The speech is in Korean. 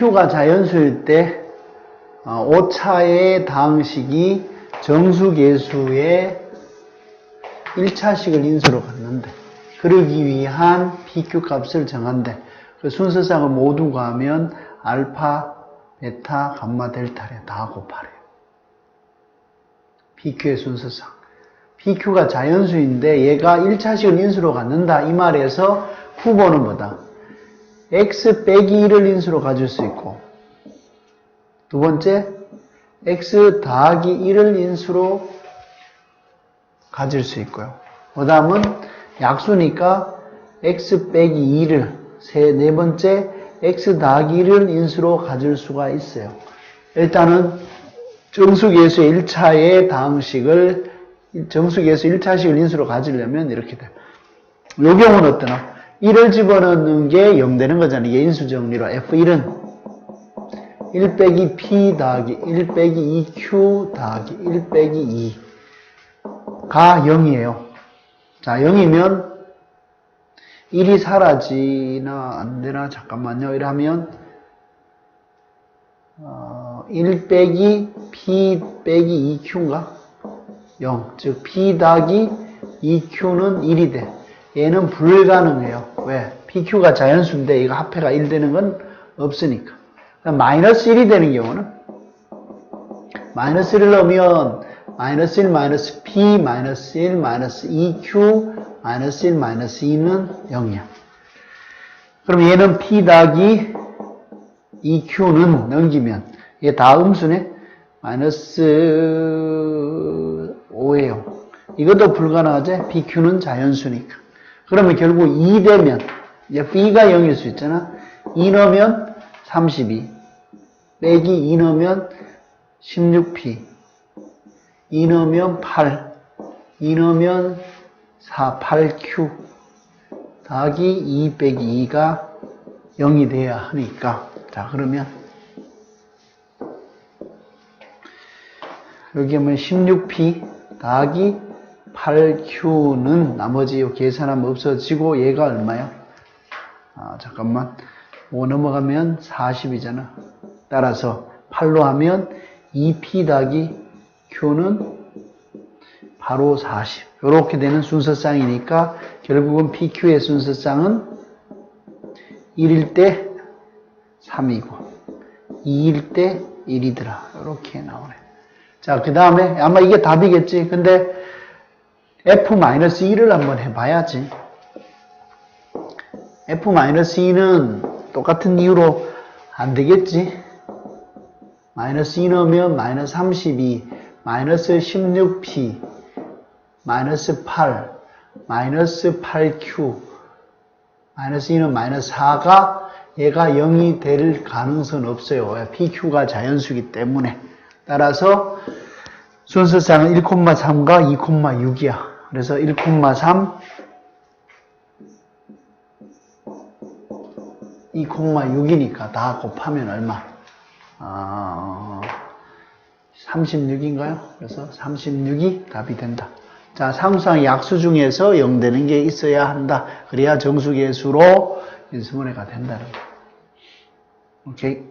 Q가 자연수일 때 어, 오차의 다항식이 정수계수의 1차식을 인수로 갖는데 그러기 위한 PQ 값을 정한대. 그 순서상을 모두 가면 알파, 베타, 감마, 델타래 다 곱하래요. PQ의 순서상. PQ가 자연수인데 얘가 1차식을 인수로 갖는다. 이 말에서 후보는 뭐다? X 빼기 1을 인수로 가질 수 있고 두 번째 x 더하기 1을 인수로 가질 수 있고요. 그 다음은 약수니까 x 빼기 2를 세, 네 번째 x 더하기 1을 인수로 가질 수가 있어요. 일단은 정수계수의 1차의 다항식을 정수계수 1차식을 인수로 가지려면 이렇게 돼요. 요 경우는 어떠나? 1을 집어넣는 게 0 되는 거잖아요. 이게 인수정리로 F1은 1 빼기 P 더하기 1 빼기 2Q 더하기 1 빼기 2가 0이에요. 자, 0이면 1이 사라지나 안 되나 잠깐만요. 이러면 어, 1 빼기 P 빼기 2Q인가? 0. 즉 P 더하기 2Q는 1이 돼. 얘는 불가능해요. 왜? PQ가 자연수인데 이거 합해가 1 되는 건 없으니까. 마이너스 1이 되는 경우는 마이너스 1을 넣으면 마이너스 1, 마이너스 P, 마이너스 1, 마이너스 2Q, 마이너스 1, 마이너스 2는 0이야. 그럼 얘는 P 더하기 2Q는 넘기면 얘다 음수네? 마이너스 5예요. 이것도 불가능하지? PQ는 자연수니까. 그러면 결국 2 되면 이제 B가 0일 수 있잖아. 2 넣으면 32. 빼기 2 넣으면 16P. 2 넣으면 8. 2 넣으면 4, 8Q. 더하기 2 빼기 2가 0이 돼야 하니까. 자, 그러면 여기 하면 16P 더하기 8Q는 나머지 요 계산하면 없어지고 얘가 얼마야? 아, 잠깐만. 5 넘어가면 40이잖아. 따라서 8로 하면 2P 더하기 Q는 바로 40. 이렇게 되는 순서쌍이니까 결국은 PQ의 순서쌍은 1일 때 3이고 2일 때 1이더라. 이렇게 나오네. 자, 그 다음에 아마 이게 답이겠지. 근데 F-2를 한번 해봐야지. F-2는 똑같은 이유로 안 되겠지. 마이너스 2 넣으면 마이너스 32, 마이너스 16P, 마이너스 8, 마이너스 8Q, 마이너스 2는 마이너스 4가 얘가 0이 될 가능성은 없어요. PQ가 자연수기 때문에. 따라서 순서상은 1,3과 2,6이야. 그래서 1,3, 2,6이니까 다 곱하면 얼마? 아, 36인가요? 그래서 36이 답이 된다. 자, 상수상 약수 중에서 0 되는 게 있어야 한다. 그래야 정수계수로 인수분해가 된다는 거. 오케이.